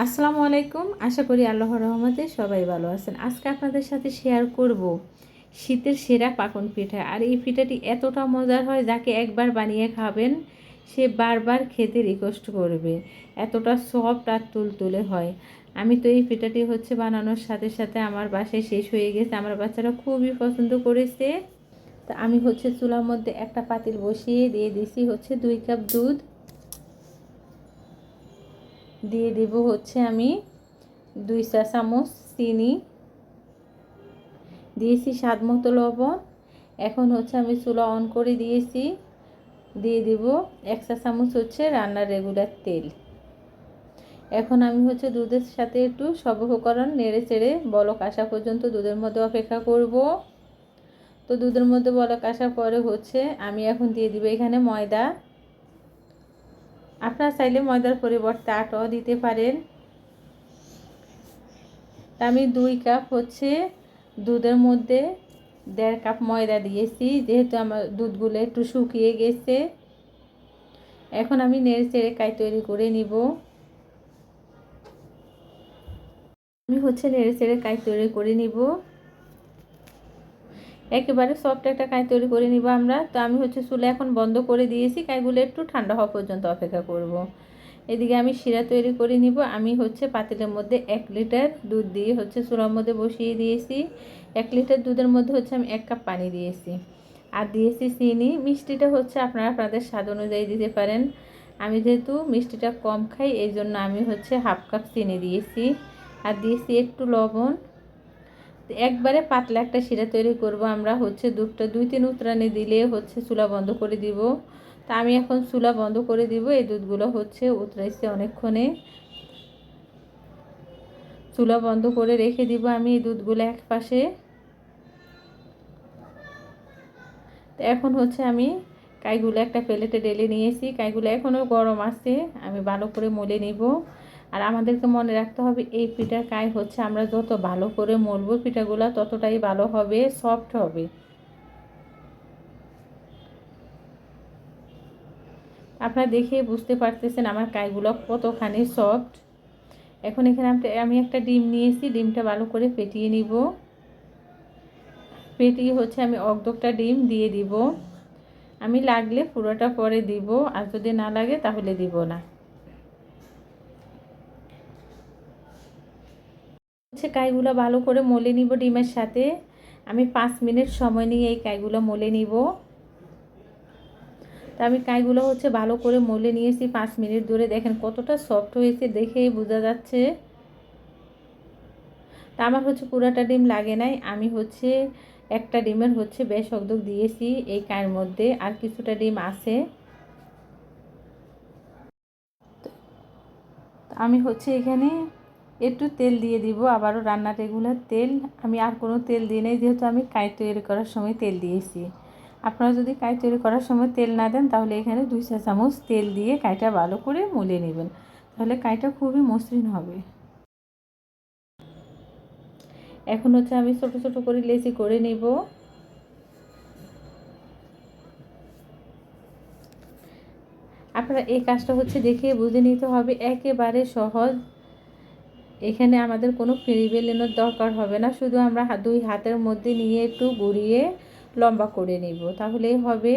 আসসালামু আলাইকুম। আশা করি আল্লাহর রহমতে সবাই ভালো আছেন। আজকে আপনাদের সাথে শেয়ার করব শীতের সেরা পাকন পিঠা। আর এই পিঠাটি এতটা মজার হয়, যাকে একবার বানিয়ে খাবেন, সে বারবার খেতে রিকোয়েস্ট করবে। এতটা সফট আর তুলতুলে হয়। আমি তো এই পিঠাটি হচ্ছে বানানোর সাথে সাথে আমার বাসায় শেষ হয়ে গেছে। আমার বাচ্চারা খুবই পছন্দ করেছে। তা আমি হচ্ছে চুলার মধ্যে একটা পাতিল বসিয়ে দিয়ে দিছি হচ্ছে দুই কাপ দুধ। দিয়ে দেব হচ্ছে আমি দুই চা চামচ চিনি। দিয়েছি স্বাদ মতো লবণ। এখন হচ্ছে আমি চুলা অন করে দিয়েছি। দিয়ে দেব এক চা চামচ হচ্ছে রান্নার রেগুলার তেল। এখন আমি হচ্ছে দুধের সাথে একটু সব উপকরণ নেড়ে চেড়ে বলক আসা পর্যন্ত দুধের মধ্যে অপেক্ষা করব। তো দুধের মধ্যে বলক আসার পরে হচ্ছে আমি এখন দিয়ে দিব এখানে ময়দা। আপনারা চাইলে ময়দার পরিবর্তে আটাও দিতে পারেন। আমি দুই কাপ হচ্ছে দুধের মধ্যে দেড় কাপ ময়দা দিয়েছি, যেহেতু আমার দুধগুলো একটু শুকিয়ে গেছে। এখন আমি নেড়ে চেড়ে কাই তৈরি করে নিব। আমি হচ্ছে নেড়ে চেড়ে কাই তৈরি করে নিব। একেবারে সফট একটা কাঁই তৈরি করে নিব আমরা। তো আমি হচ্ছে চুলা এখন বন্ধ করে দিয়েছি, কাঁইগুলো একটু ঠান্ডা হওয়া পর্যন্ত অপেক্ষা করব। এদিকে আমি শিরা তৈরি করে নিব। আমি হচ্ছে পাতিলের মধ্যে এক লিটার দুধ দিয়ে হচ্ছে চুলার মধ্যে বসিয়ে দিয়েছি। এক লিটার দুধের মধ্যে হচ্ছে আমি এক কাপ পানি দিয়েছি। আর দিয়েছি চিনি। মিষ্টিটা হচ্ছে আপনারা আপনাদের স্বাদ অনুযায়ী দিতে পারেন। আমি যেহেতু মিষ্টিটা কম খাই এই জন্য আমি হচ্ছে হাফ কাপ চিনি দিয়েছি। আর দিয়েছি একটু লবণ। একবারে পাতলা একটা শিরা তৈরি করব আমরা। হচ্ছে দুধটা দুই তিন উতরানি দিলে হচ্ছে চুলা বন্ধ করে দিব। তা আমি এখন চুলা বন্ধ করে দিব। এই দুধগুলো হচ্ছে উতরাইছে অনেকক্ষণে। চুলা বন্ধ করে রেখে দিব আমি এই দুধগুলো এক পাশে। এখন হচ্ছে আমি কাইগুলো একটা প্লেটে ডেলে নিয়েছি। কাইগুলো এখনও গরম আছে। আমি ভালো করে মলে নিব। আর আমাদেরকে মনে রাখতে হবে, এই পিঠার কাই হচ্ছে, আমরা যত ভালো করে মলবো পিঠাগুলো, ততটাই ভালো হবে সফট হবে। আপনারা দেখে বুঝতে পারতেছেন আমার কাইগুলো কতখানি সফট এখন এখানে আমি একটা ডিম নিয়েছি, ডিমটা ভালো করে ফেটিয়ে নিব। ফেটিয়ে হচ্ছে আমি অর্ধকটা ডিম দিয়ে দিব। আমি লাগলে পুরোটা পরে দিব, আর যদি না লাগে তাহলে দিব না। হচ্ছে কাইগুলো ভালো করে মলে নিব ডিমের সাথে। আমি পাঁচ মিনিট সময় নিয়ে এই কাইগুলো মলে নিব। তা আমি কাইগুলো হচ্ছে ভালো করে মলে নিয়েছি পাঁচ মিনিট ধরে। দেখেন কতটা সফট হয়েছে দেখেই বোঝা যাচ্ছে। তা আমার হচ্ছে পুরাটা ডিম লাগে নাই। আমি হচ্ছে একটা ডিমের হচ্ছে বেশ অর্ধক দিয়েছি এই কায়ের মধ্যে। আর কিছুটা ডিম আছে। আমি হচ্ছে এখানে একটু তেল দিয়ে দিব, আবারও রান্নার রেগুলার তেল। আমি আর কোনো তেল দিই নাই, যেহেতু আমি কাঁই তৈরি করার সময় তেল দিয়েছি। আপনারা যদি কাঁই তৈরি করার সময় তেল না দেন, তাহলে এখানে দুই চা চামচ তেল দিয়ে কাঁইটা ভালো করে মুলে নেবেন। তাহলে কাঁইটা খুবই মসৃণ হবে। এখন হচ্ছে আমি ছোট ছোট করে লেচি করে নেব। আপনারা এই কাজটা হচ্ছে দেখে বুঝে নিতে হবে, একেবারে সহজ। এখানে আমাদের কোনো ফিরি বেলেনোর দরকার হবে না, শুধু আমরা দুই হাতের মধ্যে নিয়ে একটু গুড়িয়ে লম্বা করে নিব। তাহলেই হবে।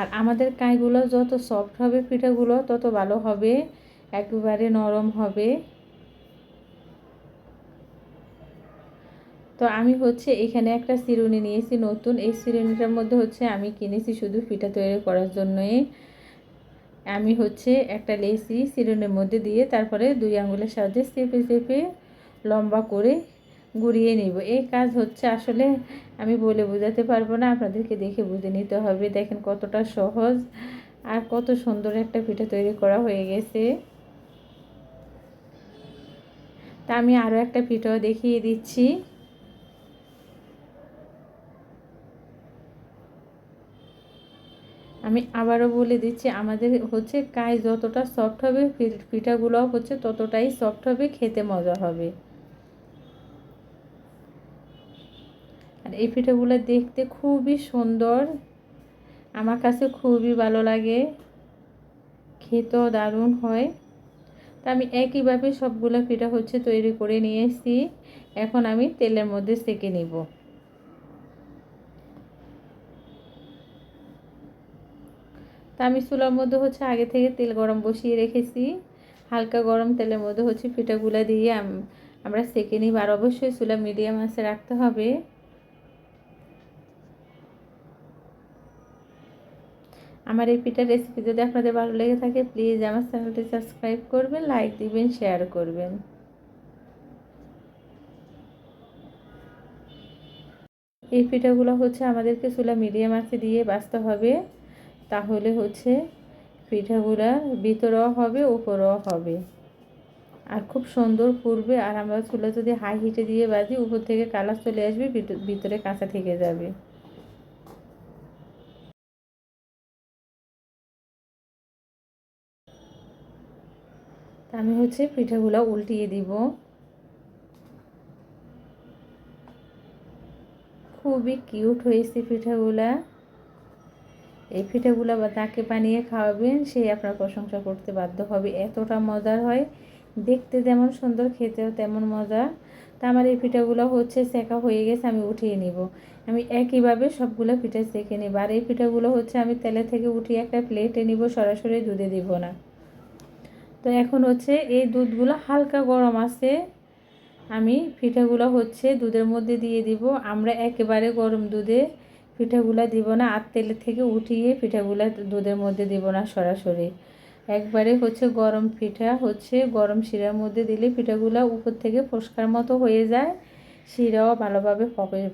আর আমাদের কাঁইগুলো যত সফট হবে, পিঠাগুলো তত ভালো হবে, একেবারে নরম হবে। তো আমি হচ্ছে এখানে একটা চিরুনি নিয়েছি নতুন। এই চিরুনিটার মধ্যে হচ্ছে আমি কিনেছি শুধু পিঠা তৈরি করার জন্যই। আমি হচ্ছে একটা লেসি সিরনের মধ্যে দিয়ে তারপরে দুই আঙুলের সাহায্যে চেপে চেপে লম্বা করে গুড়িয়ে নিব। এই কাজ হচ্ছে আসলে আমি বলে বোঝাতে পারব না, আপনাদেরকে দেখে বুঝে নিতে হবে। দেখেন কতটা সহজ আর কত সুন্দর একটা পিঠা তৈরি করা হয়ে গেছে। তা আমি আরও একটা পিঠাও দেখিয়ে দিচ্ছি। আমি আবারও বলে দিচ্ছি, আমাদের হচ্ছে কায় যতটা সফট হবে পিঠাগুলো হচ্ছে ততটাই সফট হবে, খেতে মজা হবে। আর এই পিঠাগুলো দেখতে খুবই সুন্দর। আমার কাছে খুবই ভালো লাগে। খেতেও দারুণ হয়। তা আমি একইভাবে সবগুলো পিঠা হচ্ছে তৈরি করে নিয়ে এসেছি। এখন আমি তেলের মধ্যে সেঁকে নিব। তা আমি চুলার মধ্যে হচ্ছে আগে থেকে তেল গরম বসিয়ে রেখেছি। হালকা গরম তেলের মধ্যে হচ্ছে পিঠাগুলো দিয়ে আমরা সেকে নিব আর অবশ্যই চুলা মিডিয়াম আঁচে রাখতে হবে। আমার এই পিঠার রেসিপি যদি আপনাদের ভালো লেগে থাকে প্লিজ আমার চ্যানেলটি সাবস্ক্রাইব করবেন লাইক দিবেন শেয়ার করবেন। এই পিঠাগুলো হচ্ছে আমাদেরকে চুলা মিডিয়াম আঁচে দিয়ে বাঁচতে হবে। তাহলে হচ্ছে পিঠাগুলা ভিতরেও হবে, উপরেও হবে। আর খুব সুন্দর ফুলবে, আর আমরা চুলা যদি হাই হিটে দিয়ে বাজি, উপর থেকে কালার চলে আসবে ভিতরে কাঁচা থেকে যাবে। আমি হচ্ছে পিঠাগুলো উল্টিয়ে দিব। খুবই কিউট হয়েছে পিঠাগুলা। এই পিঠাগুলো বা তাকে বানিয়ে খাওয়াবেন, সে আপনার প্রশংসা করতে বাধ্য হবে। এতটা মজার হয়। দেখতে যেমন সুন্দর, খেতেও তেমন মজা। তা আমার এই পিঠাগুলো হচ্ছে সেকা হয়ে গেছে, আমি উঠিয়ে নিব। আমি একইভাবে সবগুলো পিঠা সেঁকে নিব। আর এই পিঠাগুলো হচ্ছে আমি তেলে থেকে উঠিয়ে একটা প্লেটে নিব, সরাসরি দুধে দিব না। তো এখন হচ্ছে এই দুধগুলো হালকা গরম আছে, আমি পিঠাগুলো হচ্ছে দুধের মধ্যে দিয়ে দিব। আমরা একেবারে গরম দুধে পিঠাগুলা দিব না, আর তেলের থেকে উঠিয়ে পিঠাগুলা দুধের মধ্যে দিব না সরাসরি। একবারে হচ্ছে গরম পিঠা, হচ্ছে গরম শিরার মধ্যে দিলে পিঠাগুলা উপর থেকে ফোসকার মতো হয়ে যায়, শিরাও ভালোভাবে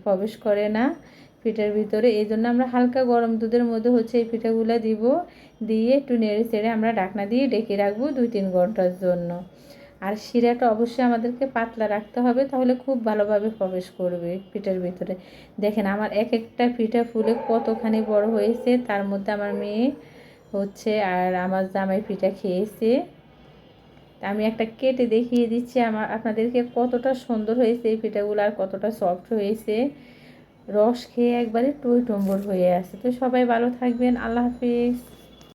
প্রবেশ করে না পিঠার ভিতরে। এই জন্য আমরা হালকা গরম দুধের মধ্যে হচ্ছে এই পিঠাগুলো দিব, দিয়ে একটু নেড়ে চেড়ে আমরা ডাকনা দিয়ে ডেকে রাখব দুই তিন ঘণ্টার জন্য। আর শিরাটা অবশ্যই আমাদেরকে পাতলা রাখতে হবে, তাহলে খুব ভালোভাবে প্রবেশ করবে পিঠার ভিতরে। দেখেন আমার এক একটা পিঠা ফুলে কতখানি বড় হয়েছে, তার মধ্যে আমার মেয়ে হচ্ছে আর আমার জামাই পিঠা খেয়েছে। আমি একটা কেটে দেখিয়ে দিচ্ছি, আমার আপনাদেরকে কতটা সুন্দর হয়েছে এই পিঠাগুলো আর কতটা সফট হয়েছে। রস খেয়ে একবারে টই টম্বর হয়ে আছে। তো সবাই ভালো থাকবেন, আল্লাহ হাফিজ।